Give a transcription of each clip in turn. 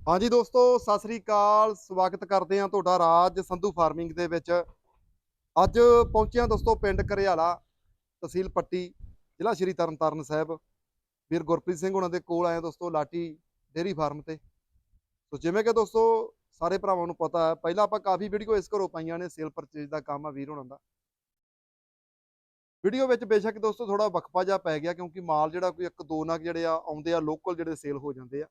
ਹਾਂਜੀ ਦੋਸਤੋ, ਸਤਿ ਸ੍ਰੀ ਅਕਾਲ। ਸਵਾਗਤ ਕਰਦੇ ਹਾਂ ਤੁਹਾਡਾ ਰਾਜ ਸੰਧੂ ਫਾਰਮਿੰਗ ਦੇ ਵਿੱਚ। ਅੱਜ ਪਹੁੰਚਿਆ ਦੋਸਤੋ ਪਿੰਡ ਕਰਿਆਲਾ ਤਹਿਸੀਲ ਪੱਟੀ, ਜ਼ਿਲ੍ਹਾ ਸ਼੍ਰੀ ਤਰਨਤਾਰਨ ਸਾਹਿਬ। ਵੀਰ ਗੁਰਪ੍ਰੀਤ ਸਿੰਘ ਉਹਨਾਂ ਦੇ ਕੋਲ ਆਏ ਦੋਸਤੋ ਲਾਟੀ ਡੇਰੀ ਫਾਰਮ ਤੇ। ਸੋ ਜਿਵੇਂ ਕਿ ਦੋਸਤੋ ਸਾਰੇ ਭਰਾਵਾਂ ਨੂੰ ਪਤਾ ਹੈ, ਪਹਿਲਾਂ ਆਪਾਂ ਕਾਫੀ ਵੀਡੀਓ ਇਸ ਘਰੋਂ ਪਾਈਆਂ ਨੇ ਸੇਲ ਪਰਚੇਜ ਦਾ ਕੰਮ ਆ ਵੀਰ ਉਹਨਾਂ ਦਾ। ਵੀਡੀਓ ਵਿੱਚ ਬੇਸ਼ੱਕ ਦੋਸਤੋ ਥੋੜਾ ਵਕਫਾ ਜਿਹਾ ਪੈ ਗਿਆ ਕਿਉਂਕਿ ਮਾਲ ਜਿਹੜਾ ਕੋਈ ਇੱਕ ਦੋ ਨਗ ਜਿਹੜੇ ਆ, ਆਉਂਦੇ ਆ ਲੋਕਲ ਜਿਹੜੇ ਸੇਲ ਹੋ ਜਾਂਦੇ ਆ।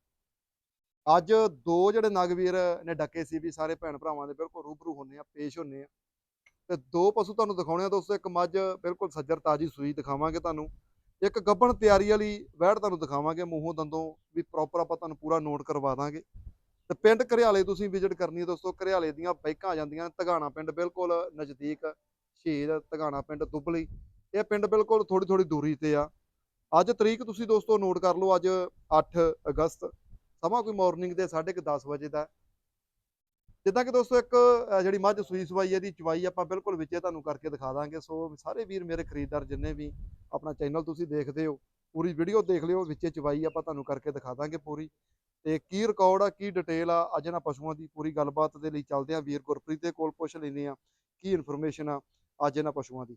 ਅੱਜ ਦੋ ਜਿਹੜੇ ਨਗਵੀਰ ਨੇ ਡੱਕੇ ਸੀ ਵੀ ਸਾਰੇ ਭੈਣ ਭਰਾਵਾਂ ਦੇ ਬਿਲਕੁਲ ਰੂਬਰੂ ਹੁੰਨੇ ਆ, ਪੇਸ਼ ਹੁੰਨੇ ਆ। ਤੇ ਦੋ ਪਸ਼ੂ ਤੁਹਾਨੂੰ ਦਿਖਾਉਣੇ ਆ ਦੋਸਤੋ, ਇੱਕ ਮੱਝ ਬਿਲਕੁਲ ਸੱਜਰ ਤਾਜੀ ਸੂਈ ਦਿਖਾਵਾਂਗੇ ਤੁਹਾਨੂੰ। ਇੱਕ ਗੱਬਣ ਤਿਆਰੀ ਵਾਲੀ ਵਹਿੜ ਤੁਹਾਨੂੰ ਦਿਖਾਵਾਂਗੇ, ਮੂੰਹੋਂ ਦੰਦੋਂ ਵੀ ਪ੍ਰੋਪਰ ਆਪਾਂ ਤੁਹਾਨੂੰ ਪੂਰਾ ਨੋਟ ਕਰਵਾ ਦਾਂਗੇ। ਤੇ ਪਿੰਡ ਘਰਿਆਲੇ ਤੁਸੀਂ ਵਿਜ਼ਿਟ ਕਰਨੀ ਹੈ ਦੋਸਤੋ ਘਰਿਆਲੇ ਦੀਆਂ ਬਾਈਕਾਂ ਆ ਜਾਂਦੀਆਂ, ਧਗਾਣਾ ਪਿੰਡ ਬਿਲਕੁਲ ਨਜ਼ਦੀਕ ਸ਼ਹੀਦ ਧਗਾਣਾ ਪਿੰਡ ਦੁੱਬਲੀ। ਇਹ ਪਿੰਡ ਬਿਲਕੁਲ ਥੋੜੀ ਥੋੜੀ ਦੂਰੀ ਤੇ ਆ। ਅੱਜ ਤਰੀਕ ਤੁਸੀਂ ਦੋਸਤੋ ਨੋਟ ਕਰ ਲਓ, ਅੱਜ 8 ਅਗਸਤ। ਸਮਾਂ ਕੋਈ ਮਾਰਨਿੰਗ ਦੇ 10:30 ਵਜੇ ਦਾ ਜਿੱਦਾਂ ਕਿ ਦੋਸਤੋ ਇੱਕ ਜਿਹੜੀ ਮੱਝ ਸੂਈ ਸਵਾਈ ਇਹਦੀ ਚਵਾਈ ਆਪਾਂ ਬਿਲਕੁਲ ਵਿੱਚੇ ਤੁਹਾਨੂੰ ਕਰਕੇ ਦਿਖਾ ਦਾਂਗੇ। ਸੋ ਸਾਰੇ ਵੀਰ ਮੇਰੇ ਖਰੀਦਦਾਰ ਜਿੰਨੇ ਵੀ ਆਪਣਾ ਚੈਨਲ ਤੁਸੀਂ ਦੇਖਦੇ ਹੋ, ਪੂਰੀ ਵੀਡੀਓ ਦੇਖ ਲਿਓ, ਵਿੱਚੇ ਚਵਾਈ ਆਪਾਂ ਤੁਹਾਨੂੰ ਕਰਕੇ ਦਿਖਾ ਦਾਂਗੇ ਪੂਰੀ। ਤੇ ਕੀ ਰਿਕਾਰਡ ਆ, ਕੀ ਡਿਟੇਲ ਆ, ਅੱਜ ਇਹਨਾਂ ਪਸ਼ੂਆਂ ਦੀ ਪੂਰੀ ਗੱਲਬਾਤ ਦੇ ਲਈ ਚੱਲਦੇ ਆ ਵੀਰ ਗੁਰਪ੍ਰੀਤ ਦੇ ਕੋਲ ਪੁੱਛ ਲੈਂਦੇ ਆ ਕੀ ਇਨਫੋਰਮੇਸ਼ਨ ਆ ਅੱਜ ਇਹਨਾਂ ਪਸ਼ੂਆਂ ਦੀ।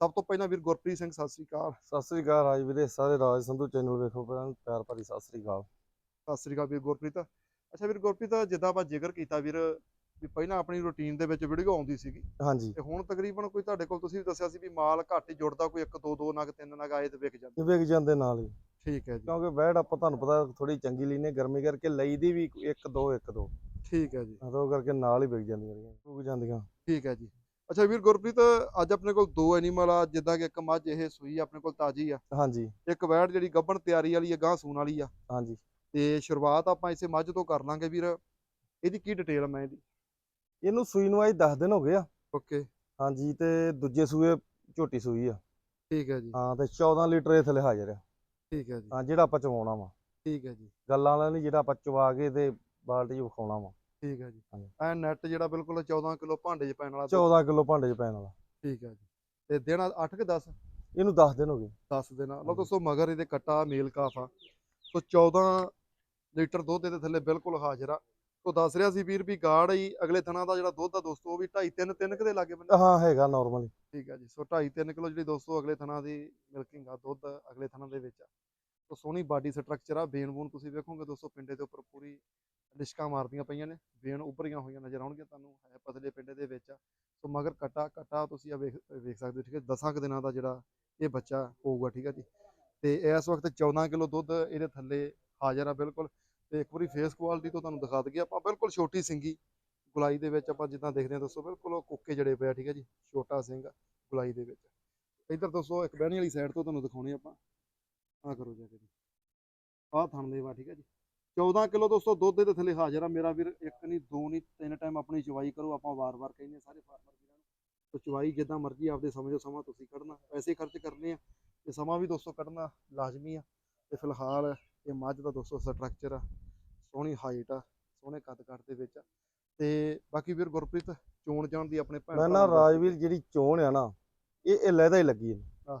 ਸਭ ਤੋਂ ਪਹਿਲਾਂ ਵੀਰ ਗੁਰਪ੍ਰੀਤ ਸਿੰਘ, ਸਤਿ ਸ੍ਰੀ ਅਕਾਲ। ਸਤਿ ਸ੍ਰੀ ਅਕਾਲ ਰਾਜ ਵੀਰੇ, ਸਾਰੇ ਰਾਜ ਸੰਧੂ ਚੈਨਲ ਵੇਖੋ ਪਹਿਲਾਂ ਪਿਆਰ ਭਰੀ ਸਤਿ ਸ੍ਰੀ ਅਕਾਲ। ਸਤਿ ਸ੍ਰੀ ਅਕਾਲ ਵੀਰ ਗੁਰਪ੍ਰੀਤ। ਅੱਛਾ ਵੀਰ ਗੁਰਪ੍ਰੀਤ ਜਿੱਦਾਂ ਆਪਾਂ ਜ਼ਿਕਰ ਕੀਤਾ ਵੀਰ ਵੀ ਪਹਿਲਾਂ ਆਪਣੀ ਰੁਟੀਨ ਦੇ ਵਿੱਚ ਵੀਡੀਓ ਆਉਂਦੀ ਸੀਗੀ। ਹਾਂਜੀ। ਤੇ ਹੁਣ ਤਕਰੀਬਨ ਕੋਈ ਤੁਹਾਡੇ ਕੋਲ ਤੁਸੀਂ ਵੀ ਦੱਸਿਆ ਸੀ ਵੀ ਮਾਲ ਘੱਟ ਹੀ ਜੁੜਦਾ ਕੋਈ ਇੱਕ ਦੋ ਦੋ ਨਗ ਤਿੰਨ ਨਗ ਆਏ ਤੇ ਵਿਕ ਜਾਂਦੇ। ਵਿਕ ਜਾਂਦੇ ਨਾਲ ਹੀ। ਠੀਕ ਹੈ ਜੀ। ਕਿਉਂਕਿ ਵੈੜ ਆਪਾਂ ਤੁਹਾਨੂੰ ਪਤਾ ਥੋੜੀ ਚੰਗੀ ਲੈਨੇ ਗਰਮੀ ਕਰਕੇ ਲਈ ਦੀ ਵੀ ਇੱਕ ਦੋ ਇੱਕ ਦੋ। ਠੀਕ ਹੈ ਜੀ। ਉਹ ਕਰਕੇ ਨਾਲ ਹੀ ਵਿਕ ਜਾਂਦੀਆਂ ਰਹੀਆਂ ਵਿਕ ਜਾਂਦੀਆਂ। ਠੀਕ ਹੈ ਜੀ। ਅੱਛਾ ਵੀਰ ਗੁਰਪ੍ਰੀਤ ਅੱਜ ਆਪਣੇ ਕੋਲ ਦੋ ਐਨੀਮਲ ਆ ਜਿੱਦਾਂ ਕਿ ਇੱਕ ਮੱਝ ਇਹ ਸੂਈ ਆਪਣੇ ਕੋਲ ਤਾਜੀ ਆ। ਹਾਂਜੀ। ਇੱਕ ਵੈੜ ਜਿਹੜੀ ਗੱਭਣ ਤਿਆਰੀ ਵਾਲੀ ਆ ਗਾਂ ਸੂਣ ਵਾਲੀ ਆ। ਹਾਂਜੀ। ਤੇ ਸ਼ੁਰੂਆਤ ਆਪਾਂ ਇਸੇ ਮੱਝ ਤੋਂ ਕਰ ਲਾਂਗੇ ਵੀਰ। ਇਹਦੀ ਕੀ ਡਿਟੇਲ ਮੈਂ ਇਹਦੀ? ਇਹਨੂੰ ਸੂਈ ਨੂੰ ਆਈ 10 ਦਿਨ ਹੋ ਗਏ ਆ। ਓਕੇ। ਹਾਂਜੀ ਤੇ ਦੂਜੇ ਸੂਏ ਝੋਟੀ ਸੂਈ ਆ। ਠੀਕ ਹੈ ਜੀ। ਹਾਂ ਤੇ 14 ਲੀਟਰ ਇਹ ਥੱਲੇ ਹਾਜ਼ਰ ਆ। ਠੀਕ ਹੈ ਜੀ। ਹਾਂ ਜਿਹੜਾ ਆਪਾਂ ਚਵਾਉਣਾ ਵਾ। ਠੀਕ ਹੈ ਜੀ। ਗੱਲਾਂ ਵਾਲਾ ਨਹੀਂ ਜਿਹੜਾ ਆਪਾਂ ਚਵਾ ਕੇ ਤੇ ਬਾਲਟੀ 'ਚ ਵਿਖਾਉਣਾ ਵਾ। ਠੀਕ ਹੈ ਜੀ। ਐ ਨੈਟ ਜਿਹੜਾ ਬਿਲਕੁਲ 14 ਕਿਲੋ ਭਾਂਡੇ 'ਚ ਪੈਣ ਵਾਲਾ। ਦੁੱਧ। 14 ਕਿਲੋ ਭਾਂਡੇ 'ਚ ਪੈਣ ਵਾਲਾ। ਠੀਕ ਹੈ ਜੀ। ਤੇ ਦਿਨ 8 ਕਿ 10 ਇਹਨੂੰ 10 ਦਿਨ ਹੋ ਗਏ। 10 ਦਿਨ। ਲਓ। ਦੋਸਤੋ ਮਗਰ ਇਹਦੇ ਕੱਟਾ ਮੇਲ ਕਾਫ ਆ। ਸੋ 14 ਲੀਟਰ ਦੁੱਧ ਇਹਦੇ ਥੱਲੇ ਬਿਲਕੁਲ ਹਾਜ਼ਰ ਆ। ਤੋ ਦੱਸ ਰਿਹਾ ਸੀ ਵੀਰ ਵੀ ਗਾੜ ਹੀ ਅਗਲੇ ਥਣਾ ਦਾ ਜਿਹੜਾ ਦੁੱਧ ਆ ਦੋਸਤੋ ਉਹ ਵੀ 2.5 3 3 ਕਿਦੇ ਲਾਗੇ ਬੰਨੇ ਹਾਂ ਹੈਗਾ ਨਾਰਮਲ ਠੀਕ ਆ ਜੀ ਸੋ 2.5 3 ਕਿਲੋ ਜਿਹੜੀ ਦੋਸਤੋ ਅਗਲੇ ਥਣਾ ਦੀ ਮਿਲਕਿੰਗ ਆ ਦੁੱਧ ਅਗਲੇ ਥਣਾ ਦੇ ਵਿੱਚ ਆ। ਸੋ ਸੋਹਣੀ ਬਾਡੀ ਸਟਰਕਚਰ ਆ ਬੇਨ ਬੂਨ ਤੁਸੀਂ ਵੇਖੋਗੇ ਦੋਸਤੋ ਪਿੰਡੇ ਦੇ ਉੱਪਰ ਪੂਰੀ ਲਿਸ਼ਕਾਂ ਮਾਰਦੀਆਂ ਪਈਆਂ ਨੇ ਬੇਨ ਉੱਭਰੀਆਂ ਹੋਈਆਂ ਨਜ਼ਰ ਆਉਣਗੀਆਂ ਤੁਹਾਨੂੰ ਹੈ ਪਤਲੇ ਪਿੰਡੇ ਦੇ ਵਿੱਚ ਆ। ਸੋ ਮਗਰ ਕਟਾ ਕਟਾ ਤੁਸੀਂ ਆ ਵੇਖ ਵੇਖ ਸਕਦੇ ਹੋ ਠੀਕ ਹੈ 10 ਕੁ ਦਿਨਾਂ ਦਾ ਜਿਹੜਾ ਇਹ ਬੱਚਾ ਹੋਊਗਾ ਠੀਕ ਹੈ ਜੀ। ਤੇ ਇਸ ਵਕਤ 14 ਕਿਲੋ ਦੁੱਧ ਇਹਦੇ ਥੱਲੇ ਹਾਜ਼ਰ ਆ ਬਿਲਕੁਲ। ਤੇ ਇੱਕ ਵਾਰੀ ਫੇਸ ਕੁਆਲਿਟੀ ਤੋਂ ਤੁਹਾਨੂੰ ਦਿਖਾ ਦਈਏ, ਆਪਾਂ ਬਿਲਕੁਲ ਛੋਟੀ ਸਿੰਗੀ ਗੁਲਾਈ ਦੇ ਵਿੱਚ ਆਪਾਂ ਜਿੱਦਾਂ ਦੇਖਦੇ ਹਾਂ ਦੋਸਤੋ, ਬਿਲਕੁਲ ਉਹ ਕੋਕੇ ਜੜੇ ਪਿਆ ਠੀਕ ਹੈ ਜੀ, ਛੋਟਾ ਸਿੰਘ ਗੁਲਾਈ ਦੇ ਵਿੱਚ। ਇੱਧਰ ਦੋਸਤੋ, ਇੱਕ ਬਹਿਣੀ ਵਾਲੀ ਸਾਈਡ ਤੋਂ ਤੁਹਾਨੂੰ ਦਿਖਾਉਣੇ ਆਪਾਂ। ਆ ਕਰੋ ਜਾ ਕੇ ਜੀ। ਆਹ ਥਣ ਦੇ ਵਾ, ਠੀਕ ਹੈ ਜੀ। 14 ਕਿਲੋ ਦੋਸਤੋ, ਦੁੱਧ ਦੇ ਥੱਲੇ ਹਾਜ਼ਰ ਆ। ਮੇਰਾ ਵੀਰ ਇੱਕ ਨਹੀਂ, ਦੋ ਨਹੀਂ, ਤਿੰਨ ਟਾਈਮ ਆਪਣੀ ਚਵਾਈ ਕਰੋ, ਆਪਾਂ ਵਾਰ-ਵਾਰ ਕਹਿੰਦੇ ਹਾਂ ਸਾਰੇ ਫਾਰਮਰ ਵੀਰਾਂ ਨੂੰ। ਤੇ ਚਵਾਈ ਜਿੱਦਾਂ ਮਰਜ਼ੀ ਆਪਦੇ ਸਮਝੋ ਸਮਾਂ ਤੁਸੀਂ ਕੱਢਣਾ। ਪੈਸੇ ਖਰਚ ਕਰਨੇ ਆ, ਤੇ ਸਮਾਂ ਵੀ ਦੋਸਤੋ ਕੱਢਣਾ ਲਾਜ਼ਮੀ ਆ। ਤੇ ਫਿਲਹਾਲ ਇਹ ਮੱਝ ਦਾ ਦੋਸਤੋ ਸਟਰਕਚਰ ਆ ਸੋਹਣੀ ਹਾਈਟ ਆ ਸੋਹਣੇ ਕੱਦ ਕੱਟ ਦੇ ਵਿੱਚ ਆ। ਤੇ ਬਾਕੀ ਵੀਰ ਗੁਰਪ੍ਰੀਤ ਚੋਣ ਜਾਣ ਦੀ ਆਪਣੇ ਭੈਣ ਮੈਂ ਨਾ। ਰਾਜਵੀਰ ਜਿਹੜੀ ਚੋਣ ਆ ਨਾ ਇਹ ਇਹ ਲੈਦਾ ਹੀ ਲੱਗੀ ਆਹ।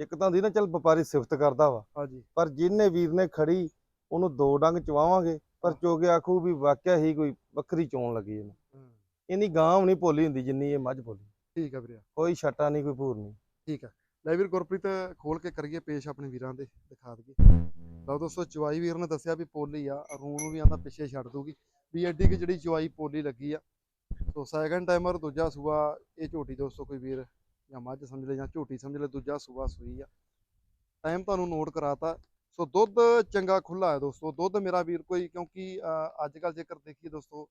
ਇੱਕ ਤਾਂ ਦੀ ਨਾ ਚੱਲ ਵਪਾਰੀ ਸਿਫਤ ਕਰਦਾ ਵਾ। ਹਾਂਜੀ। ਪਰ ਜਿੰਨੇ ਵੀਰ ਨੇ ਖੜੀ ਉਹਨੂੰ ਦੋ ਡੰਗ ਚਵਾਵਾਂਗੇ। ਪਰ ਚੋਗੇ ਆਖੂ ਵੀ ਵਾਕਿਆ ਹੀ ਕੋਈ ਵੱਖਰੀ ਚੋਣ ਲੱਗੀ ਇਹਨੂੰ। ਇਹਨੀ ਗਾਂਵ ਨਹੀਂ ਭੋਲੀ ਹੁੰਦੀ ਜਿੰਨੀ ਇਹ ਮੱਝ ਭੋਲੀ। ਠੀਕ ਆ ਵੀਰੇ। ਕੋਈ ਛੱਟਾ ਨਹੀਂ ਕੋਈ ਭੂਰ ਨਹੀਂ। ਠੀਕ ਆ। ਲੈ ਵੀਰ ਗੁਰਪ੍ਰੀਤ ਖੋਲ ਕੇ ਕਰੀਏ ਪੇਸ਼ ਆਪਣੇ ਵੀਰਾਂ ਦੇ ਦਿਖਾ ਦਈਏ। ਲਓ ਦੋਸਤੋ ਚਵਾਈ ਵੀਰ ਨੇ ਦੱਸਿਆ ਵੀ ਪੋਲੀ ਆ ਰੂਣ ਨੂੰ ਵੀ ਆਂਦਾ ਪਿੱਛੇ ਛੱਡ ਦੂਗੀ ਵੀ ਐਡੀ ਕਿ ਜਿਹੜੀ ਚਵਾਈ ਪੋਲੀ ਲੱਗੀ ਆ। ਸੋ ਸੈਕੰਡ ਟਾਈਮਰ ਦੂਜਾ ਸੂਆ, ਇਹ ਝੋਟੀ ਦੋਸਤੋ ਕੋਈ ਵੀਰ ਜਾਂ ਮੱਝ ਸਮਝ ਲੈ ਜਾਂ ਝੋਟੀ ਸਮਝ ਲੈ, ਦੂਜਾ ਸੂਆ ਸੂਈ ਆ। ਟਾਈਮ ਤੁਹਾਨੂੰ ਨੋਟ ਕਰਾਤਾ। ਸੋ ਦੁੱਧ ਚੰਗਾ ਖੁੱਲਾ ਹੈ ਦੋਸਤੋ। ਦੁੱਧ ਮੇਰਾ ਵੀਰ ਕੋਈ, ਕਿਉਂਕਿ ਅੱਜ ਕੱਲ ਜੇਕਰ ਦੇਖੀਏ ਦੋਸਤੋ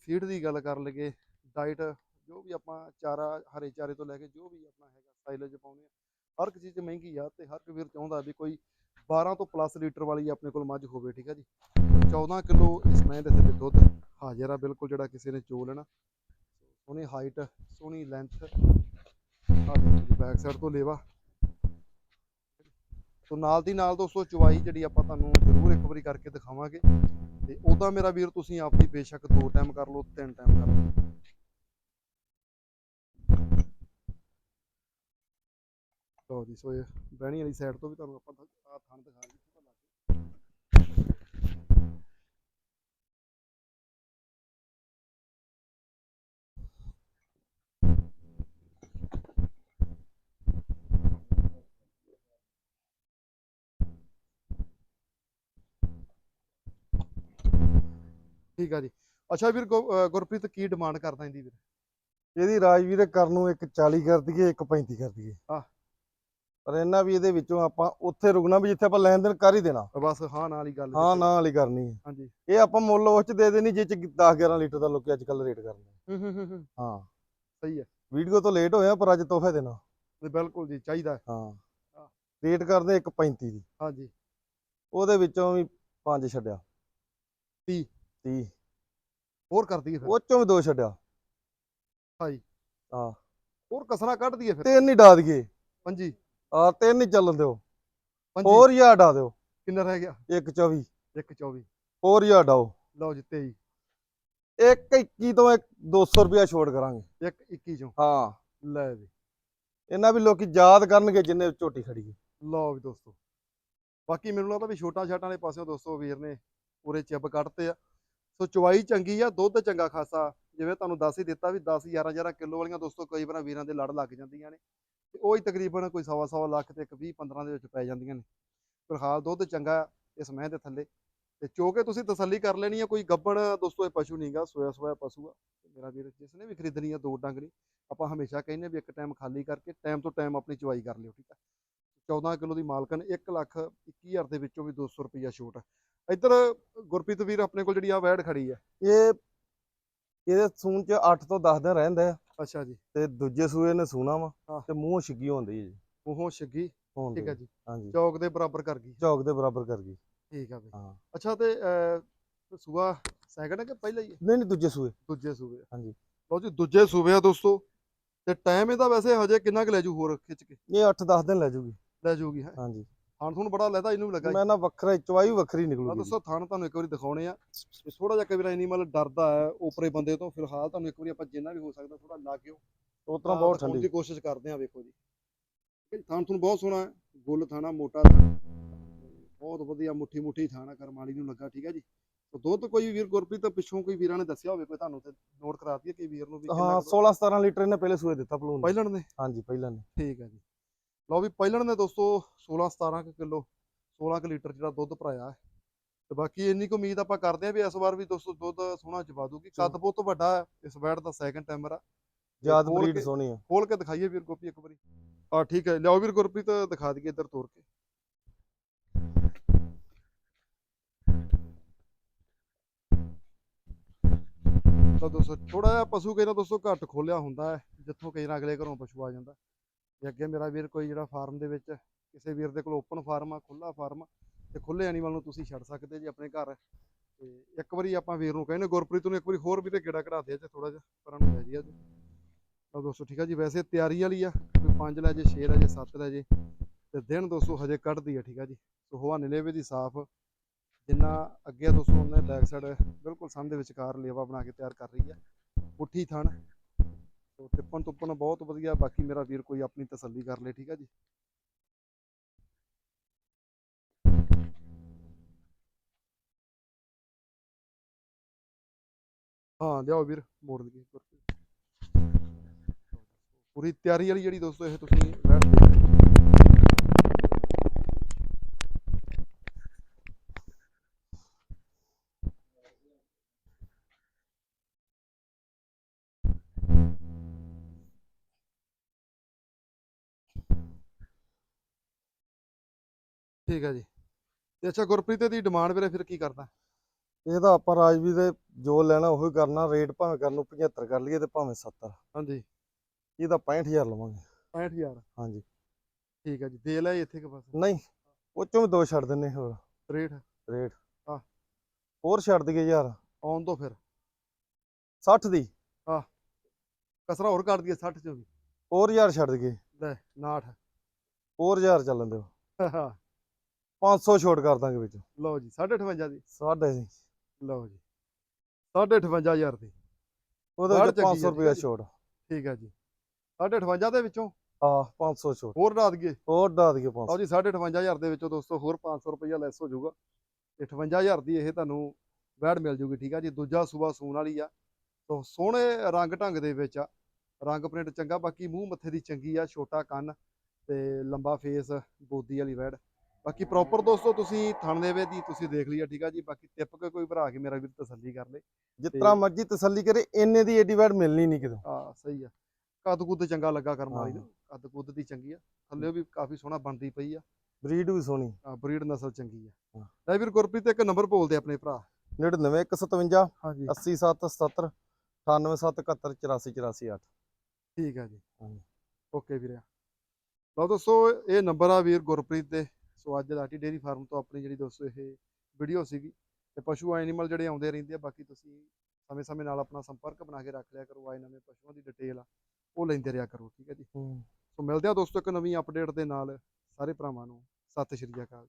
ਫੀਡ ਦੀ ਗੱਲ ਕਰ ਲਈਏ ਡਾਈਟ ਜੋ ਵੀ ਆਪਾਂ ਚਾਰਾ, ਹਰੇ ਚਾਰੇ ਤੋਂ ਲੈ ਕੇ ਜੋ ਵੀ ਆਪਣਾ ਹੈਗਾ ਸਾਈਲੇਜ ਪਾਉਂਦੇ ਆ, ਹਰ ਇੱਕ ਚੀਜ਼ ਮਹਿੰਗੀ ਆ ਤੇ ਹਰ ਇੱਕ ਵੀਰ ਚਾਹੁੰਦਾ ਵੀ ਕੋਈ 12 ਤੋਂ ਪਲੱਸ ਲੀਟਰ ਵਾਲੀ ਆਪਣੇ ਕੋਲ ਮੱਝ ਹੋਵੇ, ਠੀਕ ਹੈ ਜੀ। 14 ਕਿਲੋ ਇਸ ਮੈਂ ਦੇ ਤੇ ਦੁੱਧ, ਹਾਜ਼ਰ ਆ ਬਿਲਕੁਲ ਜਿਹੜਾ ਕਿਸੇ ਨੇ ਚੋ ਲੈਣਾ ਸੋਹਣੀ ਹਾਈਟ ਸੋਹਣੀ ਲੈਂਥ ਆ ਬੈਕ ਸਾਈਡ ਤੋਂ ਲੇਵਾ। ਸੋ ਨਾਲ ਦੀ ਨਾਲ ਦੋਸਤੋ ਚਵਾਈ ਜਿਹੜੀ ਆਪਾਂ ਤੁਹਾਨੂੰ ਜ਼ਰੂਰ ਇੱਕ ਵਾਰੀ ਕਰਕੇ ਦਿਖਾਵਾਂਗੇ। ਤੇ ਉਦਾਂ ਮੇਰਾ ਵੀਰ, ਤੁਸੀਂ ਆਪਦੀ ਬੇਸ਼ੱਕ ਦੋ ਟਾਈਮ ਕਰ ਲਓ, ਤਿੰਨ ਟਾਈਮ ਕਰ ਲਓ। ਲਓ ਜੀ ਸੋ ਇਹ ਬਹਿਣੀ ਵਾਲੀ ਸਾਈਡ ਤੋਂ ਵੀ ਤੁਹਾਨੂੰ ਆਪਾਂ ਆ ਥਣ ਦਿਖਾ ਦਿੰਦੇ ਠੀਕ ਆ ਜੀ। ਅੱਛਾ ਵੀਰ ਗੁਰਪ੍ਰੀਤ ਕੀ ਡਿਮਾਂਡ ਕਰਦਾ ਇਹਦੀ ਵੀਰ? ਇਹਦੀ ਰਾਜਵੀਰ ਕਰਨ ਨੂੰ ਇੱਕ 40 ਕਰ ਦਈਏ ਇੱਕ 35 ਕਰ ਦਈਏ। ਹਾਂ ਪਰ ਇਹਨਾਂ ਵੀ ਇਹਦੇ ਵਿੱਚੋਂ ਆਪਾਂ ਉੱਥੇ ਰੁਕਣਾ ਵੀ ਜਿੱਥੇ ਆਪਾਂ ਲੈਣ ਦੇਣ ਕਰ ਹੀ ਦੇਣਾ। ਬਸ ਹਾਂ ਨਾਲ ਹੀ ਗੱਲ ਹਾਂ ਵਿੱਚ। ਨਾ ਵਾਲੀ ਕਰਨੀ ਹੈ। ਹਾਂਜੀ। ਇਹ ਆਪਾਂ ਮੁੱਲ ਉਸ ਚ ਦੇ ਦੇਣੀ ਚ 10 11 ਲੀਟਰ ਦਾ ਲੋਕੀ ਅੱਜ ਕੱਲ ਰੇਟ ਕਰਦੇ ਹੂੰ ਹੂੰ ਹੂੰ ਹੂੰ। ਹਾਂ। ਸਹੀ ਹੈ। ਵੀਡੀਓ ਤੋਂ ਲੇਟ ਹੋਇਆ ਪਰ ਅੱਜ ਤੋਹਫੇ ਦੇਣਾ। ਨਹੀਂ, ਬਿਲਕੁਲ ਜੀ ਚਾਹੀਦਾ ਹੈ। ਹਾਂ। ਹਾਂ। ਰੇਟ ਕਰਦੇ ਇੱਕ 35 ਦੀ। ਹਾਂਜੀ। ਉਹਦੇ ਵਿੱਚੋਂ ਵੀ ਪੰਜ ਛੱਡਿਆ। ਤੀਹ। 30 ਹੋਰ ਕਰ ਦਈਏ ਫਿਰ। ਉਹ ਚੋਂ ਵੀ ਦੋ ਛੱਡਿਆ। ਹਾਂਜੀ। ਹਾਂ। ਹੋਰ ਕਸਣਾ ਕੱਢ ਦਈਏ ਫਿਰ। ਤਿੰਨ ਹੀ ਡਾ ਦਈਏ। ਪੰਜੀ ਆ ਤਿੰਨ ਹੀ ਚੱਲਣ ਦਿਓ। ਪੰਜੀ ਹੋਰ ਹੀ ਦਿਓ। ਕਿੰਨਾ ਰਹਿ ਗਿਆ? ਇੱਕ 24 ਇੱਕ 24 ਹੋਰ ਹੀ ਲਓ ਜੀ 23 ਇੱਕ 21 ਤੋਂ ਇੱਕ 200 ਰੁਪਿਆ ਛੋੜ ਕਰਾਂਗੇ। ਇੱਕ 21 ਚੋਂ। ਹਾਂ। ਲੈ ਵੀ ਇਹਨਾਂ ਵੀ ਲੋਕੀ ਯਾਦ ਕਰਨਗੇ ਜਿੰਨੇ ਝੋਟੀ ਖੜੀ ਹੈ। ਲਓ ਵੀ ਦੋਸਤੋ। ਬਾਕੀ ਮੈਨੂੰ ਲੱਗਦਾ ਵੀ ਛੋਟਾ ਛਾਟਾਂ ਵਾਲੇ ਪਾਸਿਓਂ ਦੋਸਤੋ ਵੀਰ ਨੇ ਪੂਰੇ ਚਿੱਬ ਕੱਢਤੇ ਆ। ਸੋ ਚਵਾਈ ਚੰਗੀ ਆ ਦੁੱਧ ਚੰਗਾ ਖਾਸਾ। ਜਿਵੇਂ ਤੁਹਾਨੂੰ ਦੱਸ ਹੀ ਦਿੱਤਾ ਵੀ 10 11 11 ਕਿਲੋ ਵਾਲੀਆਂ ਦੋਸਤੋ ਕਈ ਵਾਰ ਵੀਰਾਂ ਦੇ ਲੜ ਲੱਗ ਜਾਂਦੀਆਂ ਨੇ। ਤੇ ਉਹ ਹੀ ਤਕਰੀਬਨ ਕੋਈ ਸਵਾ ਸਵਾ ਲੱਖ ਤੇ ਇੱਕ 20 15 ਦੇ ਵਿੱਚ ਪੈ ਜਾਂਦੀਆਂ ਨੇ। ਫਿਲਹਾਲ ਦੁੱਧ ਚੰਗਾ ਇਸ ਮਹਿ ਦੇ ਥੱਲੇ। ਤੇ ਚੋ ਤੁਸੀਂ ਤਸੱਲੀ ਕਰ ਲੈਣੀ ਆ, ਕੋਈ ਗੱਬਣ ਦੋਸਤੋ ਇਹ ਪਸ਼ੂ ਨਹੀਂਗਾ ਸੋਇਆ ਸੋਇਆ ਪਸ਼ੂ ਆ। ਮੇਰਾ ਵੀਰ ਜਿਸ ਨੇ ਵੀ ਖਰੀਦਣੀ ਆ ਦੋ ਡਾਂਗਰੀ, ਆਪਾਂ ਹਮੇਸ਼ਾ ਕਹਿੰਦੇ ਵੀ ਇੱਕ ਟਾਈਮ ਖਾਲੀ ਕਰਕੇ ਟਾਈਮ ਤੋਂ ਟਾਈਮ ਆਪਣੀ ਚਵਾਈ ਕਰ ਲਿਓ, ਠੀਕ ਆ? 14 ਕਿਲੋ ਦੀ ਮਾਲਕਨ 1 ਲੱਖ 21000 ਦੇ ਵਿੱਚੋਂ ਵੀ 200 ਰੁਪਈਆ ਛੋਟ ਇੱਧਰ ਗੁਰਪ੍ਰੀਤ ਵੀਰ ਆਪਣੇ ਕੋਲ ਜਿਹੜੀ ਆ ਵੈੜ ਖੜੀ ਆ, ਇਹ ਇਹਦੇ ਸੂਣ ਚ 8 ਤੋਂ 10 ਦਿਨ ਰਹਿੰਦੇ ਆ। ਅੱਛਾ ਜੀ। ਤੇ ਦੂਜੇ ਸੂਏ ਨੇ ਸੂਣਾ ਵਾ। ਤੇ ਮੂੰਹ ਛਿੱਗੀ ਹੁੰਦੀ ਜੀ। ਮੂੰਹੋਂ ਛਿੱਗੀ। ਠੀਕ ਦੀ। ਆ ਜੀ ਹਾਂਜੀ। ਚੌਕ ਦੇ ਬਰਾਬਰ ਕਰ ਗਈ। ਚੌਕ ਦੇ ਬਰਾਬਰ ਕਰ ਗਈ। ਠੀਕ ਆ ਬਈ। ਹਾਂ। ਅੱਛਾ ਤੇ ਸੂਆ ਸੈਕਿੰਡ ਹੈ ਕਿ ਪਹਿਲਾ ਹੀ ਹੈ ਨਹੀਂ ਨਹੀਂ ਦੂਜੇ ਸੂਏ। ਦੂਜੇ। ਹਾਂਜੀ। ਲਓ ਜੀ ਦੂਜੇ ਸੂਬੇ ਆ ਦੋਸਤੋ। ਤੇ ਟਾਈਮ ਇਹਦਾ ਵੈਸੇ ਹਜੇ ਕਿੰਨਾ ਕੁ ਲੈ ਜੂ ਹੋਰ ਖਿੱਚ ਕੇ? ਇਹ 8-10 ਦਿਨ ਲੈ ਜੂਗੀ। ਲੈ ਜੂਗੀ ਹੈ? ਹਾਂਜੀ। ਥਾਣ ਥੂਣ ਬੜਾ ਲੈਦਾ ਇਹਨੂੰ ਵੀ ਲੱਗਾ ਮੈਂ ਨਾ ਵੱਖਰਾ ਚਵਾਈ ਵੱਖਰੀ ਆ ਨਿਕਲੂਗੀ ਦੱਸੋ ਥਾਣ ਤੁਹਾਨੂੰ ਇੱਕ ਵਾਰੀ ਦਿਖਾਉਣੇ ਆ। ਥੋੜਾ ਜਿਹਾ ਕਈ ਵਾਰ ਐਨੀਮਲ ਡਰਦਾ ਹੈ ਉਪਰੇ ਬੰਦੇ ਤੋਂ ਫਿਲਹਾਲ ਤੁਹਾਨੂੰ ਇੱਕ ਵਾਰੀ ਆਪਾਂ ਜਿੰਨਾ ਵੀ ਹੋ ਸਕਦਾ ਥੋੜਾ ਲਾਗਿਓ ਉਸ ਤਰ੍ਹਾਂ ਤਾਂ ਬਹੁਤ ਠੰਡੀ ਦੀ ਕੋਸ਼ਿਸ਼ ਕਰਦੇ ਆ ਵੇਖੋ ਜੀ। ਥਾਣ ਤੁਹਾਨੂੰ ਬਹੁਤ ਸੋਹਣਾ ਹੈ ਗੁੱਲ ਥਾਣਾ ਮੋਟਾ ਬਹੁਤ ਵਧੀਆ ਮੁੱਠੀ ਮੁੱਠੀ ਥਾਣਾ ਕਰਮਾਲੀ ਨੂੰ ਲੱਗਾ ਠੀਕ ਹੈ ਜੀ। ਤੇ ਦੁੱਧ ਕੋਈ ਵੀਰ ਗੁਰਪ੍ਰੀਤ ਤੋਂ ਪਿੱਛੋਂ ਕੋਈ ਵੀਰਾਂ ਨੇ ਦੱਸਿਆ ਹੋਵੇ ਕੋਈ ਤੁਹਾਨੂੰ ਤੇ ਨੋਟ ਕਰਾ ਦਈਏ ਕਿ ਵੀਰ ਨੂੰ ਵੀ ਹਾਂ 16-17 ਲੀਟਰ ਇਹਨੇ ਪਹਿਲੇ ਸੂਏ ਦਿੱਤਾ ਪਲੂਨ ਨੇ। ਪਹਿਲਣ ਨੇ ਹਾਂਜੀ ਪਹਿਲਾਂ ਨੇ ਠੀਕ ਹੈ ਜੀ। ਲਓ ਵੀ ਪਹਿਲਣ ਨੇ ਦੋਸਤੋ 16 17 ਕੁ ਕਿਲੋ 16 ਕੁ ਲੀਟਰ ਜਿਹੜਾ ਦੁੱਧ ਭਰਾਇਆ ਹੈ। ਤੇ ਬਾਕੀ ਇੰਨੀ ਕੁ ਉਮੀਦ ਆਪਾਂ ਕਰਦੇ ਆ ਵੀ ਇਸ ਵਾਰ ਵੀ ਦੋਸਤੋ ਦੁੱਧ ਸੋਹਣਾ ਚਵਾ ਦੂਗੀ। ਕੱਦ ਬਹੁਤ ਵੱਡਾ ਇਸ ਵੈੜ ਦਾ ਸੈਕੰਡ ਟਾਈਮਰ ਆ। ਯਾਦ ਬਰੀਡ ਸੋਹਣੀ ਆ। ਖੋਲ ਕੇ ਦਿਖਾਈਏ ਵੀਰ ਗੋਪੀ ਇੱਕ ਵਾਰੀ। ਆ ਠੀਕ ਹੈ ਲਿਆਓ ਵੀਰ ਗੁਰਪ੍ਰੀਤ ਦਿਖਾ ਦਈਏ ਇੱਧਰ ਤੋਰ ਕੇ। ਤਾਂ ਦੋਸਤੋ ਥੋੜਾ ਜਿਹਾ ਪਸ਼ੂ ਨਾ ਦੋਸਤੋ ਘੱਟ ਖੋਲਿਆ ਹੁੰਦਾ ਹੈ ਜਿੱਥੋਂ ਕਈ ਨਾ ਅਗਲੇ ਘਰੋਂ ਪਸ਼ੂ ਆ ਜਾਂਦਾ। ਜੇ ਅੱਗੇ ਮੇਰਾ ਵੀਰ ਕੋਈ ਜਿਹੜਾ ਫਾਰਮ ਦੇ ਵਿੱਚ, ਕਿਸੇ ਵੀਰ ਦੇ ਕੋਲ ਓਪਨ ਫਾਰਮ ਆ ਖੁੱਲਾ ਫਾਰਮ ਤੇ ਖੁੱਲੇ ਐਨੀਮਲ ਨੂੰ ਤੁਸੀਂ ਛੱਡ ਸਕਦੇ ਜੀ ਆਪਣੇ ਘਰ। ਤੇ ਇੱਕ ਵਾਰੀ ਆਪਾਂ ਵੀਰ ਨੂੰ ਕਹਿੰਦੇ ਗੁਰਪ੍ਰੀਤ ਨੂੰ ਇੱਕ ਵਾਰੀ ਹੋਰ ਵੀ ਵੀਰੇ ਗੇੜਾ ਕਢਾ ਦੇ ਤੇ ਥੋੜਾ ਜਿਹਾ, ਪਰਾਂ ਨੂੰ ਲੈ ਜੀ ਅੱਜ। ਤਾਂ ਦੋਸਤੋ, ਠੀਕ ਆ ਜੀ, ਵੈਸੇ ਤਿਆਰੀ ਵਾਲੀ ਆ, ਕੋਈ 5 ਲੈ ਜੇ 6 ਲੈ ਜੇ 7 ਲੈ ਜੇ, ਤੇ ਦਿਨ ਦੋਸਤੋ ਹਜੇ ਕੱਢਦੀ ਆ, ਠੀਕ ਆ ਜੀ। ਸੋ ਹਵਾ ਨਿਲੇਵੇ ਦੀ ਸਾਫ਼, ਜਿੰਨਾ ਅੱਗੇ ਦੋਸਤੋ ਉਹਨੇ ਬੈਕ ਸਾਈਡ ਬਿਲਕੁਲ ਸੰਨ ਵਿਚਕਾਰ ਲੇਵਾ ਬਣਾ ਕੇ ਤਿਆਰ ਕਰ ਰਹੀ ਆ। ਪੁੱਠੀ ਥਣ ਸੋ ਟਿੱਪਣ ਟੁੱਪਣ ਬਹੁਤ ਵਧੀਆ, ਬਾਕੀ ਮੇਰਾ ਵੀਰ ਕੋਈ ਆਪਣੀ ਤਸੱਲੀ ਕਰ ਲੇ, ਠੀਕ ਆ ਜੀ? ਹਾਂ, ਲਿਆਓ ਵੀਰ, ਮੋੜ ਦਈਏ ਪੂਰੀ ਤਿਆਰੀ ਵਾਲੀ ਜਿਹੜੀ ਦੋਸਤੋ, ਇਹ ਤੁਸੀਂ ਬੈਠ ਠੀਕ ਹੈ ਜੀ। ਤੇ ਅੱਛਾ ਗੁਰਪ੍ਰੀਤ ਦੀ ਡਿਮਾਂਡ ਵੀਰੇ ਫਿਰ ਕੀ ਕਰਦਾ? ਇਹ ਤਾਂ ਆਪਾਂ ਰਾਜਵੀਰ ਦੇ ਜੋ ਲੈਣਾ ਉਹੀ ਕਰਨਾ ਰੇਟ ਭਾਵੇਂ ਕਰਨ ਨੂੰ 75 ਕਰ ਲਈਏ ਤੇ ਭਾਵੇਂ 70 ਹਾਂਜੀ। ਇਹਦਾ 65000 ਲਵਾਂਗੇ। 65000 ਹਾਂਜੀ। ਠੀਕ ਹੈ ਜੀ ਦੇ ਲੈ ਇੱਥੇ ਕਿ ਬਸ? ਨਹੀਂ ਉਹ ਚੋਂ ਵੀ ਦੋ ਛੱਡ ਦਿੰਨੇ ਹੋਰ। ਰੇਟ? ਰੇਟ। ਹਾਂ। ਹੋਰ ਛੱਡ ਦਈਏ ਯਾਰ ਆਉਣ ਤੋਂ ਫਿਰ। 60 ਦੀ। ਕਸਰਾ ਹੋਰ ਕਰ ਦਈਏ 60 ਚੋਂ ਵੀ। ਹੋਰ ਯਾਰ ਛੱਡ ਦਈਏ। ਲੈ 59 ਹੋਰ ਯਾਰ ਚੱਲਣ ਦਿਓ। 500 ਛੋਟ ਕਰ ਦਾਂਗੇ ਵਿੱਚ। ਲਓ ਜੀ 58 ਦੀ। ਦੀ ਲਓ ਜੀ। 58500 ਦੀ। ਉਹਦੇ ਵਿੱਚ ਚੰਗੀ 500 ਆ, ਰੁਪਏ ਛੋਟ। ਠੀਕ ਹੈ ਜੀ। 58 ਦੇ ਵਿੱਚੋਂ? ਆ 500 ਛੋਟ। ਹੋਰ ਡਾ ਦਈਏ। ਹੋਰ ਡਾ ਦਈਏ 500 ਲਓ ਜੀ 58500 ਦੇ ਵਿੱਚੋਂ ਦੋਸਤੋ ਹੋਰ 500 ਰੁਪਈਆ ਲੈਸ ਹੋ ਜਾਊਗਾ। 58000 ਦੀ ਇਹ ਤੁਹਾਨੂੰ ਵੈੜ ਮਿਲ ਜੂਗੀ ਠੀਕ ਆ ਜੀ। ਦੂਜਾ ਸੂਬਾ ਸੂਣ ਵਾਲੀ ਆ। ਤੋ ਸੋਹਣੇ ਰੰਗ ਢੰਗ ਦੇ ਵਿੱਚ ਆ। ਰੰਗ ਪ੍ਰਿੰਟ ਚੰਗਾ ਬਾਕੀ ਮੂੰਹ ਮੱਥੇ ਦੀ ਚੰਗੀ ਆ ਛੋਟਾ ਕੰਨ ਤੇ ਲੰਬਾ ਫੇਸ ਬੋਦੀ ਵਾਲੀ ਵੈੜ ਬਾਕੀ ਪ੍ਰੋਪਰ ਦੋਸਤੋ ਤੁਸੀਂ ਥਣ ਦੇਵੇ ਦੀ ਤੁਸੀਂ ਦੇਖ ਲਿਆ ਠੀਕ ਆ ਜੀ? ਬਾਕੀ ਟਿੱਪ ਕੇ ਕੋਈ ਭਰਾ ਕੇ ਮੇਰਾ ਵੀਰ ਤਸੱਲੀ ਕਰ ਲੇ। ਜਿਤਨਾ ਮਰਜ਼ੀ ਤਸੱਲੀ ਕਰੇ ਇੰਨੇ ਦੀ ਏਡੀ ਵਾਰ ਮਿਲਣੀ ਨਹੀਂ ਕਿਤੇ। ਆ ਸਹੀ ਆ। ਕੱਦ ਕੁੱਦ ਚੰਗਾ ਲੱਗਾ ਕਰਮ ਵਾਲੀ ਹਾਂ। ਨੂੰ ਕੱਦ ਕੁੱਦ ਦੀ ਚੰਗੀ ਆ। ਥੱਲੇ ਵੀ ਕਾਫੀ ਸੋਹਣਾ ਬਣਦੀ ਪਈ ਆ। ਬਰੀਡ ਵੀ ਸੋਹਣੀ। ਬਰੀਡ ਨਸਲ ਚੰਗੀ ਆ। ਹਾਂ। ਲੈ ਵੀਰ ਗੁਰਪ੍ਰੀਤ ਇੱਕ ਨੰਬਰ ਬੋਲਦੇ ਆਪਣੇ ਭਰਾ। 99 157 ਹਾਂਜੀ 8777 98771 ਠੀਕ ਆ ਜੀ। ਓਕੇ ਵੀਰੇ। ਲਓ ਦੋਸਤੋ ਇਹ ਨੰਬਰ ਆ ਵੀਰ ਗੁਰਪ੍ਰੀਤ ਦੇ। ਸੋ ਅੱਜ ਲਾਟੀ ਡੇਰੀ ਫਾਰਮ ਤੋਂ ਆਪਣੀ ਜਿਹੜੀ ਦੋਸਤੋ ਇਹ ਵੀਡੀਓ ਸੀਗੀ ਤੇ ਪਸ਼ੂ ਐਨੀਮਲ ਜਿਹੜੇ ਆਉਂਦੇ ਰਹਿੰਦੇ ਆ ਬਾਕੀ ਤੁਸੀਂ ਸਮੇਂ-ਸਮੇਂ ਨਾਲ ਆਪਣਾ ਸੰਪਰਕ ਬਣਾ ਕੇ ਰੱਖ ਲਿਆ ਕਰੋ ਆਏ ਨਵੇਂ ਪਸ਼ੂਆਂ ਦੀ ਡਿਟੇਲ ਆ ਉਹ ਲੈਂਦੇ ਰਿਹਾ ਕਰੋ ਠੀਕ ਹੈ ਜੀ। ਸੋ ਮਿਲਦੇ ਆ ਦੋਸਤੋ ਇੱਕ ਨਵੀਂ ਅਪਡੇਟ ਦੇ ਨਾਲ ਸਾਰੇ ਭਰਾਵਾਂ ਨੂੰ ਸਤਿ ਸ਼੍ਰੀ ਅਕਾਲ